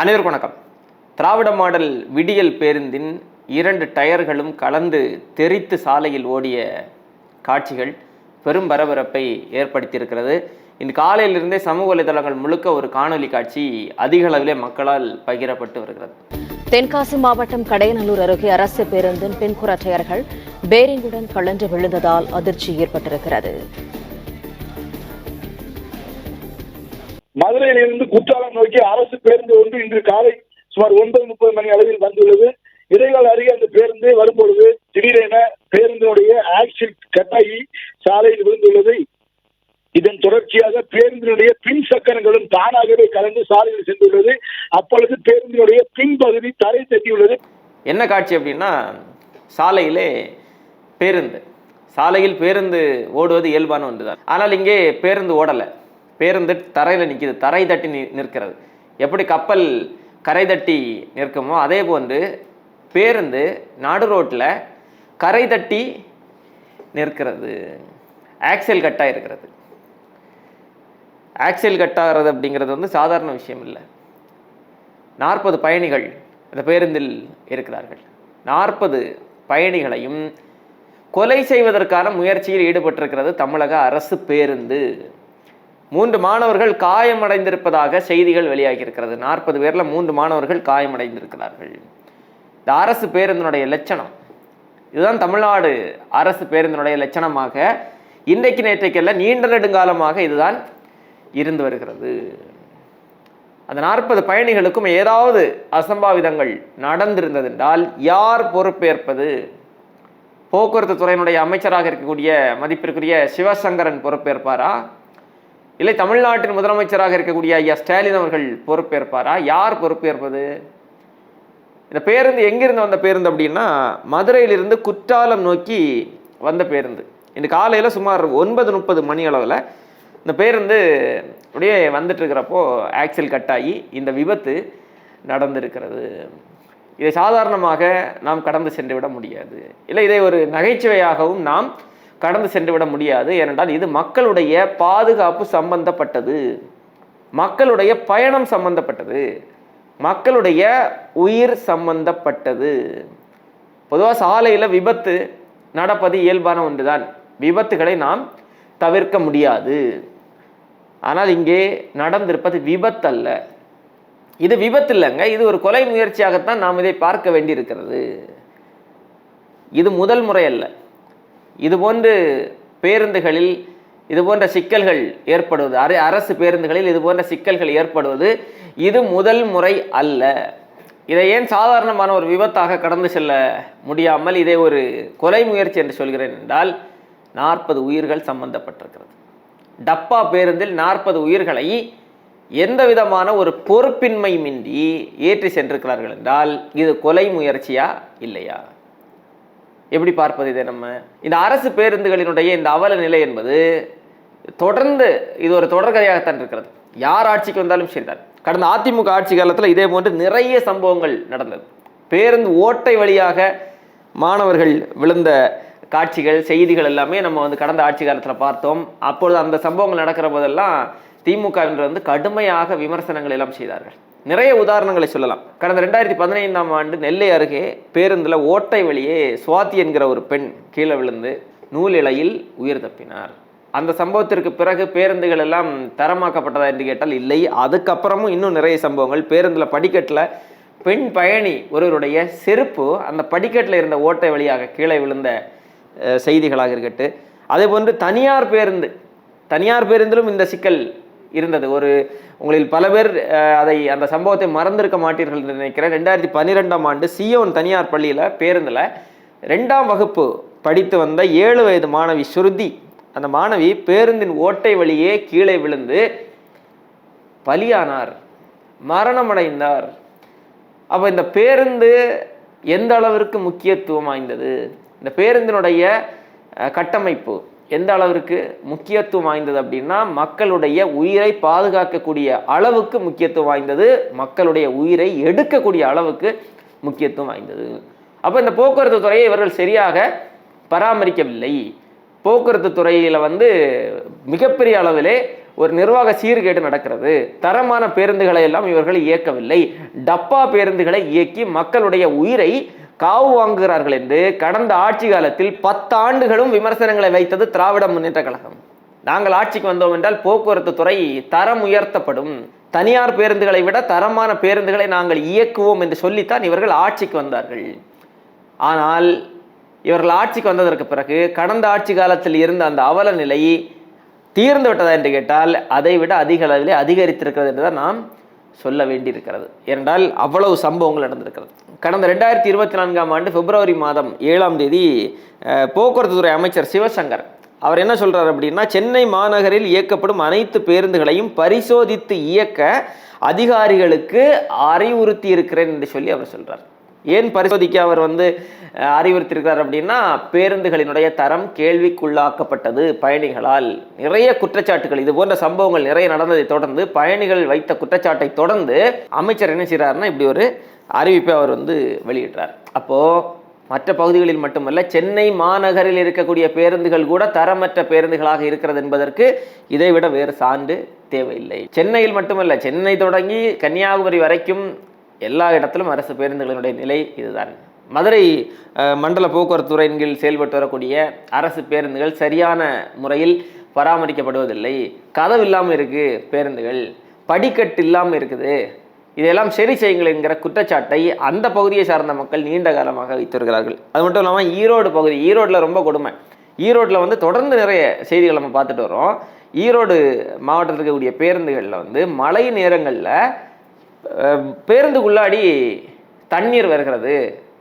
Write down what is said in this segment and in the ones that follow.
அனைவருக்கும் வணக்கம். திராவிட மாடல் விடியல் பேருந்தின் இரண்டு டயர்களும் கலந்து தெரித்து சாலையில் ஓடிய காட்சிகள் பெரும் பரபரப்பை ஏற்படுத்தியிருக்கிறது. இன்று காலையிலிருந்தே சமூக வலைதளங்கள் முழுக்க ஒரு காணொலி காட்சி அதிக அளவிலே மக்களால் பகிரப்பட்டு வருகிறது. தென்காசி மாவட்டம் கடையநல்லூர் அருகே அரசு பேருந்தின் பின்புற டயர்கள் பேரிங்குடன் கலன்று விழுந்ததால் அதிர்ச்சி ஏற்பட்டிருக்கிறது. மதுரையிலிருந்து குற்றாலம் நோக்கி அரசு பேருந்து ஒன்று இன்று காலை சுமார் ஒன்பது முப்பது மணி அளவில் வந்துள்ளது. இடைக்கால அருகே அந்த பேருந்து வரும்பொழுது திடீரென பேருந்தினுடைய ஆக்சில் கட்டாயி சாலையில் விழுந்துள்ளது. இதன் தொடர்ச்சியாக பேருந்தினுடைய பின் சக்கரங்களும் தானாகவே கலந்து சாலையில் சென்றுள்ளது. அப்பொழுது பேருந்தினுடைய பின்பகுதி தரை தட்டியுள்ளது. என்ன காட்சி அப்படின்னா சாலையிலே பேருந்து. சாலையில் பேருந்து ஓடுவது இயல்பான ஒன்றுதான். ஆனால் இங்கே பேருந்து ஓடலை. பேருந்து தரையில் நிற்கிது தரை தட்டி நி- நிற்கிறது. எப்படி கப்பல் கரை தட்டி நிற்குமோ அதே போன்று பேருந்து நாடு ரோட்டில் கரை தட்டி நிற்கிறது. ஆக்சல் கட்டாக இருக்கிறது ஆக்சல் கட்டாகிறது அப்படிங்கிறது வந்து சாதாரண விஷயம் இல்லை. நாற்பது பயணிகள் இந்த பேருந்தில் இருக்கிறார்கள். நாற்பது பயணிகளையும் கொலை செய்வதற்கான முயற்சியில் ஈடுபட்டிருக்கிறது தமிழக அரசு பேருந்து. மூன்று மாணவர்கள் காயமடைந்திருப்பதாக செய்திகள் வெளியாகி இருக்கிறது நாற்பது பேரில் மூன்று மாணவர்கள் காயமடைந்திருக்கிறார்கள். இந்த அரசு பேருந்தினுடைய லட்சணம். இதுதான் தமிழ்நாடு அரசு பேருந்தினுடைய லட்சணமாக இன்றைக்கு நேற்றைக்கல்ல நீண்ட நெடுங்காலமாக இதுதான் இருந்து வருகிறது. அந்த நாற்பது பயணிகளுக்கும் ஏதாவது அசம்பாவிதங்கள் நடந்திருந்ததென்றால் யார் பொறுப்பேற்பது? போக்குவரத்து துறையினுடைய அமைச்சராக இருக்கக்கூடிய மதிப்பிற்குரிய சிவசங்கரன் பொறுப்பேற்பாரா? இல்லை தமிழ்நாட்டின் முதலமைச்சராக இருக்கக்கூடிய ஐயா ஸ்டாலின் அவர்கள் பொறுப்பேற்பாரா? யார் பொறுப்பேற்பது? இந்த பேருந்து எங்கிருந்து வந்த பேருந்து அப்படின்னா மதுரையிலிருந்து குற்றாலம் நோக்கி வந்த பேருந்து. இந்த காலையில் சுமார் ஒன்பது முப்பது மணி அளவில் இந்த பேருந்து அப்படியே வந்துட்டு இருக்கிறப்போ ஆக்சில் கட்டாகி இந்த விபத்து நடந்திருக்கிறது. இதை சாதாரணமாக நாம் கடந்து சென்று விட முடியாது. இல்லை இதை ஒரு நகைச்சுவையாகவும் நாம் கடந்து சென்று விட முடியாது. ஏனென்றால் இது மக்களுடைய பாதுகாப்பு சம்பந்தப்பட்டது. மக்களுடைய பயணம் சம்பந்தப்பட்டது. மக்களுடைய உயிர் சம்பந்தப்பட்டது. பொதுவாக சாலையில் விபத்து நடப்பது இயல்பான ஒன்றுதான். விபத்துகளை நாம் தவிர்க்க முடியாது. ஆனால் இங்கே நடந்திருப்பது விபத்து அல்ல இது விபத்து இல்லைங்க இது ஒரு கொலை முயற்சியாகத்தான் நாம் இதை பார்க்க வேண்டியிருக்கிறது. இது முதல் முறை அல்ல. இது போன்று பேருந்துகளில் இது போன்ற சிக்கல்கள் ஏற்படுவது அரை அரசு பேருந்துகளில் இது போன்ற சிக்கல்கள் ஏற்படுவது இது முதல் முறை அல்ல. இதை ஏன் சாதாரணமான ஒரு விபத்தாக கடந்து செல்ல முடியாமல் இதை ஒரு கொலை முயற்சி என்று சொல்கிறேன் என்றால் நாற்பது உயிர்கள் சம்பந்தப்பட்டிருக்கிறது. டப்பா பேருந்தில் நாற்பது உயிர்களை எந்த விதமான ஒரு பொறுப்பின்மையின்றி ஏற்றி சென்றிருக்கிறார்கள் என்றால் இது கொலை முயற்சியா இல்லையா? எப்படி பார்ப்பது இதை நம்ம? இந்த அரசு பேருந்துகளினுடைய இந்த அவல நிலை என்பது தொடர்ந்து இது ஒரு தொடர்கதையாகத்தான் இருக்கிறது. யார் ஆட்சிக்கு வந்தாலும் சரிதான். கடந்த அதிமுக ஆட்சி காலத்தில் இதே போன்று நிறைய சம்பவங்கள் நடந்தது. பேருந்து ஓட்டை வழியாக மாணவர்கள் விழுந்த காட்சிகள் செய்திகள் எல்லாமே நம்ம வந்து கடந்த ஆட்சி காலத்தில் பார்த்தோம். அப்பொழுது அந்த சம்பவங்கள் நடக்கிற போதெல்லாம் திமுகவினர் வந்து கடுமையாக விமர்சனங்கள் எல்லாம் செய்தார்கள். நிறைய உதாரணங்களை சொல்லலாம். கடந்த ரெண்டாயிரத்தி பதினைந்தாம் ஆண்டு நெல்லை அருகே பேருந்தில் ஓட்டை வழியே சுவாதி என்கிற ஒரு பெண் கீழே விழுந்து நூல் இலையில் உயிர் தப்பினார். அந்த சம்பவத்திற்கு பிறகு பேருந்துகள் எல்லாம் தரமாக்கப்பட்டதா என்று கேட்டால் இல்லை. அதுக்கப்புறமும் இன்னும் நிறைய சம்பவங்கள். பேருந்தில் படிக்கட்டில் பெண் பயணி ஒருவருடைய செருப்பு அந்த படிக்கட்டில் இருந்த ஓட்டை வழியாக கீழே விழுந்த செய்திகளாக இருக்கட்டு. அதே போன்று தனியார் பேருந்து தனியார் பேருந்திலும் இந்த சிக்கல் இருந்தது. ஒரு உங்களில் பல பேர் அதை அந்த சம்பவத்தை மறந்திருக்க மாட்டீர்கள் என்று நினைக்கிறேன். ரெண்டாயிரத்தி பன்னிரெண்டாம் ஆண்டு சியோன் தனியார் பள்ளியில் பேருந்தில் ரெண்டாம் வகுப்பு படித்து வந்த ஏழு வயது மாணவி ஸ்ருதி. அந்த மாணவி பேருந்தின் ஓட்டை வழியே கீழே விழுந்து பலியானார் மரணமடைந்தார். அப்போ இந்த பேருந்து எந்த அளவிற்கு முக்கியத்துவம் வாய்ந்தது? இந்த பேருந்தினுடைய கட்டமைப்பு. எந்த அளவிற்கு முக்கியத்துவம் வாய்ந்தது அப்படின்னா மக்களுடைய உயிரை பாதுகாக்கக்கூடிய அளவுக்கு முக்கியத்துவம் வாய்ந்தது மக்களுடைய உயிரை எடுக்கக்கூடிய அளவுக்கு முக்கியத்துவம் வாய்ந்தது. அப்போ இந்த போக்குவரத்து துறையை இவர்கள் சரியாக பராமரிக்கவில்லை. போக்குவரத்து துறையில் வந்து மிகப்பெரிய அளவிலே ஒரு நிர்வாக சீர்கேடு நடக்கிறது. தரமான பேருந்துகளை எல்லாம் இவர்கள் இயக்கவில்லை. டப்பா பேருந்துகளை இயக்கி மக்களுடைய உயிரை காவு வாங்குகிறார்கள் என்று கடந்த ஆட்சி காலத்தில் பத்தாண்டுகளும் விமர்சனங்களை வைத்தது திராவிட முன்னேற்ற கழகம். நாங்கள் ஆட்சிக்கு வந்தோம் என்றால் போக்குவரத்து துறை தரம் உயர்த்தப்படும். தனியார் பேருந்துகளை விட தரமான பேருந்துகளை நாங்கள் இயக்குவோம் என்று சொல்லித்தான் இவர்கள் ஆட்சிக்கு வந்தார்கள். ஆனால் இவர்கள் ஆட்சிக்கு வந்ததற்கு பிறகு கடந்த ஆட்சி காலத்தில் இருந்த அந்த அவல நிலை தீர்ந்து விட்டதா என்று கேட்டால் அதை விட அதிக அளவிலே அதிகரித்திருக்கிறது என்று தான் நாம் சொல்ல வேண்டியிருக்கிறது. ஏனென்றால் அவ்வளவு சம்பவங்கள் நடந்திருக்கிறது. கடந்த ரெண்டாயிரத்தி இருபத்தி நான்காம் ஆண்டு பிப்ரவரி மாதம் ஏழாம் தேதி போக்குவரத்து துறை அமைச்சர் சிவசங்கர் அவர் என்ன சொல்கிறார் அப்படின்னா சென்னை மாநகரில் இயக்கப்படும் அனைத்து பேருந்துகளையும் பரிசோதித்து இயக்க அதிகாரிகளுக்கு அறிவுறுத்தி இருக்கிறேன் என்று சொல்லி அவர் சொல்கிறார் ஏன் பரிசோதிக்க அவர் வந்து அறிவுறுத்தியிருக்கிறார் அப்படின்னா பேருந்துகளினுடைய தரம் கேள்விக்குள்ளாக்கப்பட்டது பயணிகளால். நிறைய குற்றச்சாட்டுகள் இது போன்ற சம்பவங்கள் நிறைய நடந்ததை தொடர்ந்து பயணிகள் வைத்த குற்றச்சாட்டை தொடர்ந்து அமைச்சர் என்ன செய்கிறாருன்னா இப்படி ஒரு அறிவிப்பை அவர் வந்து வெளியிட்டார் அப்போது மற்ற பகுதிகளில் மட்டுமல்ல சென்னை மாநகரில் இருக்கக்கூடிய பேருந்துகள் கூட தரமற்ற பேருந்துகளாக இருக்கிறது என்பதற்கு இதைவிட வேறு சான்று தேவையில்லை. சென்னையில் மட்டுமல்ல சென்னை தொடங்கி கன்னியாகுமரி வரைக்கும் எல்லா இடத்திலும் அரசு பேருந்துகளினுடைய நிலை இதுதான். மதுரை மண்டல போக்குவரத்துறையின் கீழ் செயல்பட்டு வரக்கூடிய அரசு பேருந்துகள் சரியான முறையில் பராமரிக்கப்படுவதில்லை. கதவு இல்லாமல் இருக்குது பேருந்துகள். படிக்கட்டு இல்லாமல் இருக்குது. இதெல்லாம் சரி செய்யுங்கள் என்கிற குற்றச்சாட்டை அந்த பகுதியை சார்ந்த மக்கள் நீண்ட காலமாக வைத்து அது மட்டும் இல்லாமல் ஈரோடு பகுதி ஈரோட்டில் ரொம்ப கொடுமை. ஈரோட்டில் வந்து தொடர்ந்து நிறைய செய்திகள் நம்ம பார்த்துட்டு வரோம் ஈரோடு மாவட்டத்தில் இருக்கக்கூடிய பேருந்துகளில் வந்து மழை நேரங்களில் பேருந்துக்குள்ளாடி தண்ணீர் வருகிறது.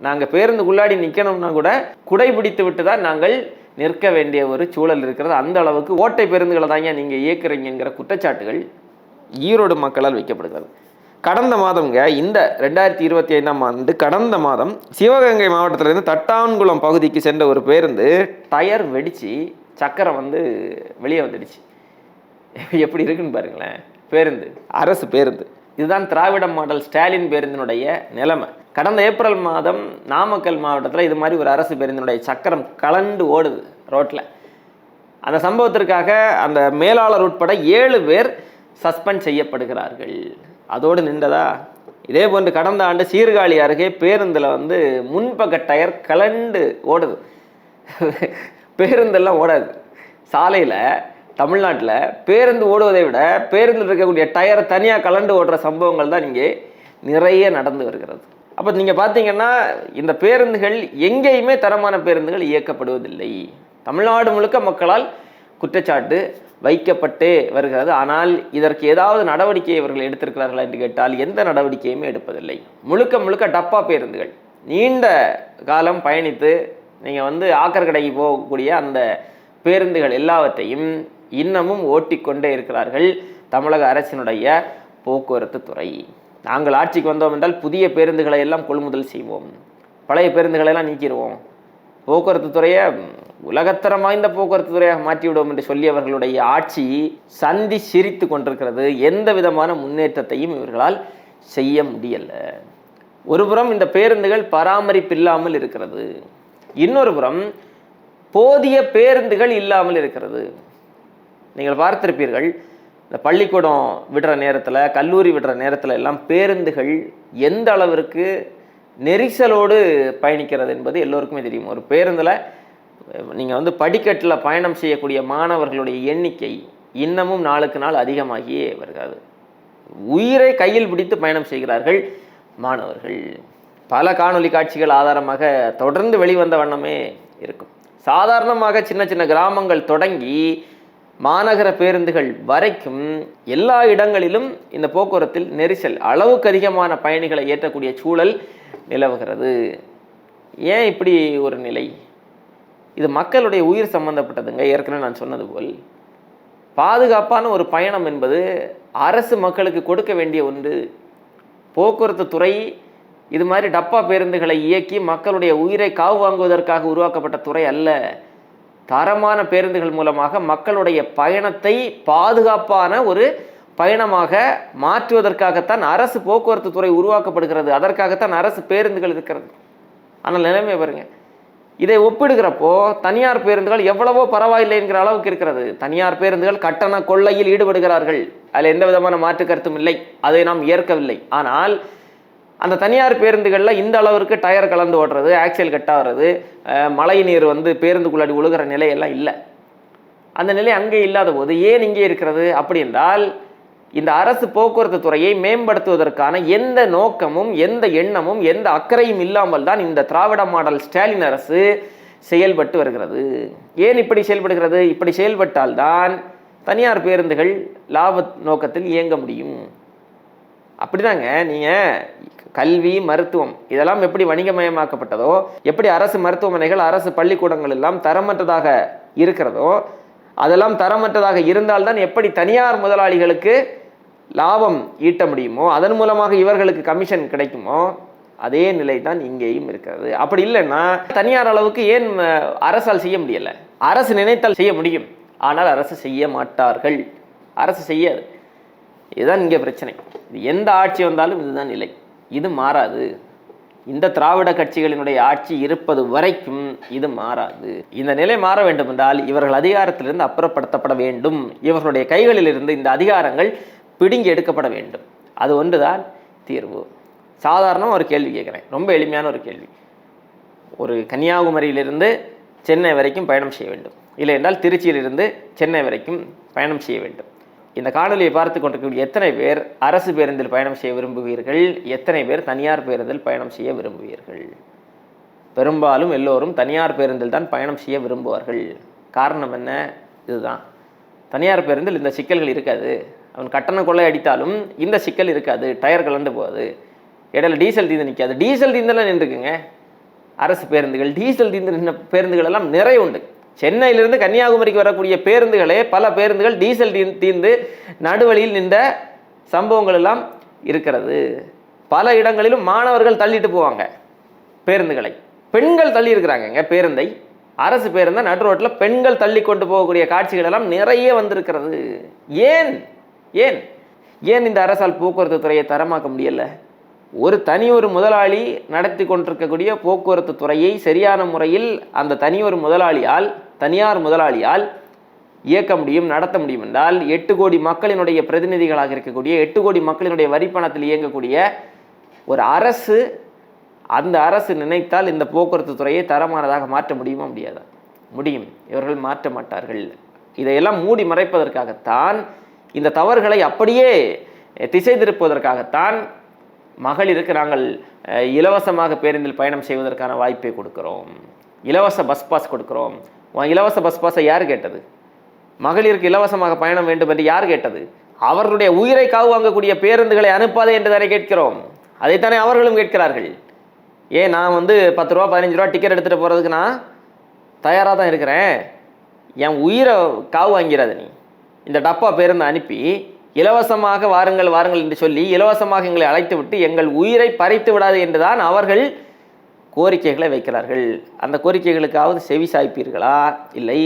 நாங்கள் பேருந்துக்குள்ளாடி நிற்கணும்னா கூட குடை பிடித்து விட்டு தான் நாங்கள் நிற்க வேண்டிய ஒரு சூழல் இருக்கிறது. அந்த அளவுக்கு ஓட்டை பேருந்துகளை தாங்க நீங்கள் இயக்குறீங்கிற குற்றச்சாட்டுகள் ஈரோடு மக்களால் வைக்கப்படுகிறது. கடந்த மாதம்ங்க இந்த ரெண்டாயிரத்தி இருபத்தி ஐந்தாம் ஆண்டு கடந்த மாதம் சிவகங்கை மாவட்டத்திலேருந்து தட்டான்குளம் பகுதிக்கு சென்ற ஒரு பேருந்து டயர் வெடித்து சக்கரம் வந்து வெளியே வந்துடுச்சு. எப்படி இருக்குன்னு பாருங்களேன். பேருந்து அரசு பேருந்து. இதுதான் திராவிட மாடல் ஸ்டாலின் பேருந்தினுடைய நிலைமை. கடந்த ஏப்ரல் மாதம் நாமக்கல் மாவட்டத்தில் இது மாதிரி ஒரு அரசு பேருந்தினுடைய சக்கரம் கலண்டு ஓடுது ரோட்டில் அந்த சம்பவத்திற்காக அந்த மேலாளர் உட்பட ஏழு பேர் சஸ்பெண்ட் செய்யப்படுகிறார்கள். அதோடு நின்றதா? இதே போன்று கடந்த ஆண்டு சீர்காழி அருகே பேருந்தில் வந்து முன்பக்க டயர் கலண்டு ஓடுது. பேருந்தெல்லாம் ஓடாது. சாலையில் தமிழ்நாட்டில் பேருந்து ஓடுவதை விட பேருந்தில் இருக்கக்கூடிய டயர் தனியாக கலண்டு ஓடுற சம்பவங்கள் தான் இங்கே நிறைய நடந்து வருகிறது. அப்போ நீங்கள் பார்த்தீங்கன்னா இந்த பேருந்துகள் எங்கேயுமே தரமான பேருந்துகள் இயக்கப்படுவதில்லை. தமிழ்நாடு முழுக்க மக்களால் குற்றச்சாட்டு வைக்கப்பட்டே வருகிறது. ஆனால் இதற்கு ஏதாவது நடவடிக்கை இவர்கள் எடுத்திருக்கிறார்களா என்று கேட்டால் எந்த நடவடிக்கையுமே எடுப்பதில்லை. முழுக்க முழுக்க டப்பா பேருந்துகள். நீண்ட காலம் பயணித்து நீங்கள் வந்து ஆக்கர் கடைக்கு போகக்கூடிய அந்த பேருந்துகள் எல்லாவற்றையும் இன்னமும் ஓட்டிக்கொண்டே இருக்கிறார்கள் தமிழக அரசினுடைய போக்குவரத்து துறை. நாங்கள் ஆட்சிக்கு வந்தோம் என்றால் புதிய பேருந்துகளை எல்லாம் கொள்முதல் செய்வோம். பழைய பேருந்துகளை எல்லாம் நீக்கிடுவோம். போக்குவரத்து துறையை உலகத்தரம் வாய்ந்த போக்குவரத்து துறையாக மாற்றிவிடுவோம் என்று சொல்லியவர்களுடைய ஆட்சி சந்தி சிரித்து கொண்டிருக்கிறது. எந்த விதமான முன்னேற்றத்தையும் இவர்களால் செய்ய முடியல. ஒருபுறம் இந்த பேருந்துகள் பராமரிப்பு இல்லாமல் இருக்கிறது. இன்னொரு புறம் போதிய பேருந்துகள் இல்லாமல் இருக்கிறது. நீங்கள் பார்த்திருப்பீர்கள் இந்த பள்ளிக்கூடம் விடுற நேரத்தில் கல்லூரி விடுற நேரத்தில் எல்லாம் பேருந்துகள் எந்த அளவிற்கு நெரிசலோடு பயணிக்கிறது என்பது எல்லோருக்குமே தெரியும். ஒரு பேருந்தில் நீங்கள் வந்து படிக்கட்டில் பயணம் செய்யக்கூடிய மாணவர்களுடைய எண்ணிக்கை இன்னமும் நாளுக்கு நாள் அதிகமாகியே வருகிறது. உயிரை கையில் பிடித்து பயணம் செய்கிறார்கள் மாணவர்கள். பல காணொலி காட்சிகள் ஆதாரமாக தொடர்ந்து வெளிவந்த வண்ணமே இருக்கும். சாதாரணமாக சின்ன சின்ன கிராமங்கள் தொடங்கி மாநகர பேருந்துகள் வரைக்கும் எல்லா இடங்களிலும் இந்த போக்குவரத்தில் நெரிசல் அளவுக்கு அதிகமான பயணிகளை ஏற்றக்கூடிய சூழல் நிலவுகிறது. ஏன் இப்படி ஒரு நிலை? இது மக்களுடைய உயிர் சம்பந்தப்பட்டதுங்க. ஏற்கனவே நான் சொன்னது போல். பாதுகாப்பான ஒரு பயணம் என்பது அரசு மக்களுக்கு கொடுக்க வேண்டிய ஒன்று. போக்குவரத்து துறை இது மாதிரி டப்பா பேருந்துகளை இயக்கி மக்களுடைய உயிரை காவு வாங்குவதற்காக உருவாக்கப்பட்ட துறை அல்ல. தரமான பேருந்துகள் மூலமாக மக்களுடைய பயணத்தை பாதுகாப்பான ஒரு பயணமாக மாற்றுவதற்காகத்தான் அரசு போக்குவரத்து துறை உருவாக்கப்படுகிறது. அதற்காகத்தான் அரசு பேருந்துகள் இருக்கிறது. ஆனால் நிலைமை பாருங்க. இதை ஒப்பிடுகிறப்போ தனியார் பேருந்துகள் எவ்வளவோ பரவாயில்லை என்கிற அளவுக்கு இருக்கிறது. தனியார் பேருந்துகள் கட்டண கொள்ளையில் ஈடுபடுகிறார்கள். அதில் எந்த விதமான மாற்று கருத்தும் இல்லை. அதை நாம் ஏற்கவில்லை. ஆனால் அந்த தனியார் பேருந்துகளில் இந்த அளவிற்கு டயர் கலந்து ஓடுறது ஆக்சியல் கட்டாகிறது மழை நீர் வந்து பேருந்துக்குள்ளாடி ஒழுகிற நிலையெல்லாம் இல்லை. அந்த நிலை அங்கே இல்லாத போது ஏன் இங்கே இருக்கிறது? அப்படி என்றால் இந்த அரசு போக்குவரத்து துறையை மேம்படுத்துவதற்கான எந்த நோக்கமும் எந்த எண்ணமும் எந்த அக்கறையும் இல்லாமல் தான் இந்த திராவிட மாடல் ஸ்டாலின் அரசு செயல்பட்டு வருகிறது. ஏன் இப்படி செயல்படுகிறது? இப்படி செயல்பட்டால்தான் தனியார் பேருந்துகள் லாப நோக்கத்தில் இயங்க முடியும். அப்படிதாங்க. நீங்கள் கல்வி மருத்துவம் இதெல்லாம் எப்படி வணிகமயமாக்கப்பட்டதோ எப்படி அரசு மருத்துவமனைகள் அரசு பள்ளிக்கூடங்கள் எல்லாம் தரமற்றதாக இருக்கிறதோ அதெல்லாம் தரமற்றதாக இருந்தால்தான் எப்படி தனியார் முதலாளிகளுக்கு லாபம் ஈட்ட முடியுமோ அதன் மூலமாக இவர்களுக்கு கமிஷன் கிடைக்குமோ அதே நிலை தான் இங்கேயும் இருக்கிறது. அப்படி இல்லைன்னா தனியார் அளவுக்கு ஏன் அரசால் செய்ய முடியலை? அரசு நினைத்தால் செய்ய முடியும். ஆனால் அரசு செய்ய மாட்டார்கள். அரசு செய்யாது. இதுதான் இங்கே பிரச்சனை. இது எந்த ஆட்சி வந்தாலும் இதுதான் நிலை. இது மாறாது. இந்த திராவிட கட்சிகளினுடைய ஆட்சி இருப்பது வரைக்கும் இது மாறாது. இந்த நிலை மாற வேண்டும் என்றால் இவர்கள் அதிகாரத்திலிருந்து அப்புறப்படுத்தப்பட வேண்டும். இவர்களுடைய கைகளிலிருந்து இந்த அதிகாரங்கள் பிடுங்கி எடுக்கப்பட வேண்டும். அது ஒன்றுதான் தீர்வு. சாதாரணமாக ஒரு கேள்வி கேட்குறேன். ரொம்ப எளிமையான ஒரு கேள்வி. ஒரு கன்னியாகுமரியிலிருந்து சென்னை வரைக்கும் பயணம் செய்ய வேண்டும். இல்லை என்றால் திருச்சியிலிருந்து சென்னை வரைக்கும் பயணம் செய்ய வேண்டும். இந்த காணொலியை பார்த்து கொண்டிருக்கக்கூடிய எத்தனை பேர் அரசு பேருந்தில் பயணம் செய்ய விரும்புவீர்கள்? எத்தனை பேர் தனியார் பேருந்தில் பயணம் செய்ய விரும்புவீர்கள்? பெரும்பாலும் எல்லோரும் தனியார் பேருந்தில் தான் பயணம் செய்ய விரும்புவார்கள். காரணம் என்ன? இதுதான். தனியார் பேருந்தில் இந்த சிக்கல்கள் இருக்காது. அவன் கட்டண கொள்ளை அடித்தாலும் இந்த சிக்கல் இருக்காது. டயர் கலந்து போகாது. இடையில டீசல் தீந்து நிற்காது டீசல் தீந்தெல்லாம் நின்றுக்குங்க. அரசு பேருந்துகள் டீசல் தீந்து நின்ற பேருந்துகள் எல்லாம் நிறைய உண்டு. சென்னையிலிருந்து கன்னியாகுமரிக்கு வரக்கூடிய பேருந்துகளே பல பேருந்துகள் டீசல் தீ தீந்து நடுவழியில் நின்ற சம்பவங்கள் எல்லாம் இருக்கிறது. பல இடங்களிலும் மாணவர்கள் தள்ளிட்டு போவாங்க பேருந்துகளை. பெண்கள் தள்ளி இருக்கிறாங்கங்க பேருந்தை. அரசு பேருந்தை நடு ரோட்டில் பெண்கள் தள்ளி கொண்டு போகக்கூடிய காட்சிகள் எல்லாம் நிறைய வந்திருக்கிறது. ஏன்? ஏன்? ஏன் இந்த அரசால் போக்குவரத்து துறையை தரமாக்க முடியலை? ஒரு தனி ஒரு முதலாளி நடத்தி கொண்டிருக்கக்கூடிய போக்குவரத்து துறையை சரியான முறையில் அந்த தனி ஒரு முதலாளியால் தனியார் முதலாளியால் இயக்க முடியும் நடத்த முடியும் என்றால் எட்டு கோடி மக்களினுடைய பிரதிநிதிகளாக இருக்கக்கூடிய எட்டு கோடி மக்களினுடைய வரிப்பணத்தில் இயங்கக்கூடிய ஒரு அரசு அந்த அரசு நினைத்தால் இந்த போக்குவரத்து துறையை தரமானதாக மாற்ற முடியுமா முடியாதா? முடியும். இவர்கள் மாற்ற மாட்டார்கள். இதையெல்லாம் மூடி மறைப்பதற்காகத்தான் இந்த தவறுகளை அப்படியே திசை திருப்புவதற்காகத்தான் மகளிருக்கு நாங்கள் இலவசமாக பேருந்தில் பயணம் செய்வதற்கான வாய்ப்பை கொடுக்குறோம். இலவச பஸ் பாஸ் கொடுக்குறோம். உன் இலவச பஸ் பாஸை யார் கேட்டது? மகளிருக்கு இலவசமாக பயணம் வேண்டும் என்று யார் கேட்டது? அவர்களுடைய உயிரை காவு வாங்கக்கூடிய பேருந்துகளை அனுப்பாதே என்று தானே கேட்கிறோம். அதைத்தானே அவர்களும் கேட்கிறார்கள். ஏன் நான் வந்து பத்து ரூபா பதினஞ்சு ரூபா டிக்கெட் எடுத்துகிட்டு போகிறதுக்கு நான் தயாராக தான் இருக்கிறேன். என் உயிரை காவு வாங்கிறாத நீ. இந்த டப்பா பேருந்து அனுப்பி இலவசமாக வாருங்கள் வாருங்கள் என்று சொல்லி இலவசமாக எங்களை அழைத்து விட்டு எங்கள் உயிரை பறித்து விடாது என்றுதான் அவர்கள் கோரிக்கைகளை வைக்கிறார்கள். அந்த கோரிக்கைகளுக்காவது செவி சாய்ப்பீர்களா? இல்லை.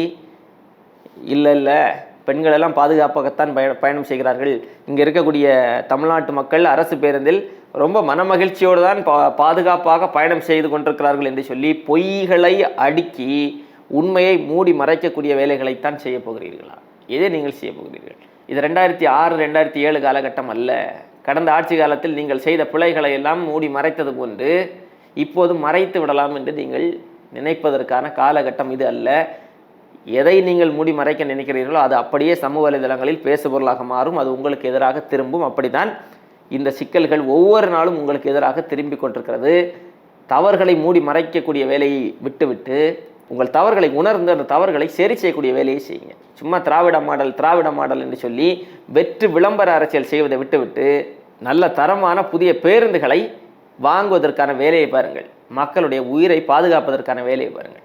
இல்லை இல்லை. பெண்களெல்லாம் பாதுகாப்பாகத்தான் பய பயணம் செய்கிறார்கள். இங்கே இருக்கக்கூடிய தமிழ்நாட்டு மக்கள் அரசு பேருந்தில் ரொம்ப மனமகிழ்ச்சியோடு தான் பா பாதுகாப்பாக பயணம் செய்து கொண்டிருக்கிறார்கள் என்று சொல்லி பொய்களை அடுக்கி உண்மையை மூடி மறைக்கக்கூடிய வேலைகளைத்தான் செய்ய போகிறீர்களா? எதை நீங்கள் செய்ய போகிறீர்கள்? இது ரெண்டாயிரத்தி ஆறு ரெண்டாயிரத்தி ஏழு காலகட்டம் அல்ல. கடந்த ஆட்சி காலத்தில் நீங்கள் செய்த பிழைகளை எல்லாம் மூடி மறைத்தது போன்று இப்போது மறைத்து விடலாம் என்று நீங்கள் நினைப்பதற்கான காலகட்டம் இது அல்ல. எதை நீங்கள் மூடி மறைக்க நினைக்கிறீர்களோ அது அப்படியே சமூக வலைதளங்களில் பேசுபொருளாக மாறும். அது உங்களுக்கு எதிராக திரும்பும். அப்படித்தான் இந்த சிக்கல்கள் ஒவ்வொரு நாளும் உங்களுக்கு எதிராக திரும்பிக் கொண்டிருக்கிறது. தவறுகளை மூடி மறைக்கக்கூடிய வேலையை விட்டுவிட்டு உங்கள் தவறுகளை உணர்ந்து அந்த தவறுகளை சரி செய்யக்கூடிய வேலையை செய்யுங்க. சும்மா திராவிட மாடல் திராவிட மாடல் என்று சொல்லி வெற்று விளம்பர அரசியல் செய்வதை விட்டுவிட்டு நல்ல தரமான புதிய பேருந்துகளை வாங்குவதற்கான வேலையை பாருங்கள். மக்களுடைய உயிரை பாதுகாப்பதற்கான வேலையை பாருங்கள்.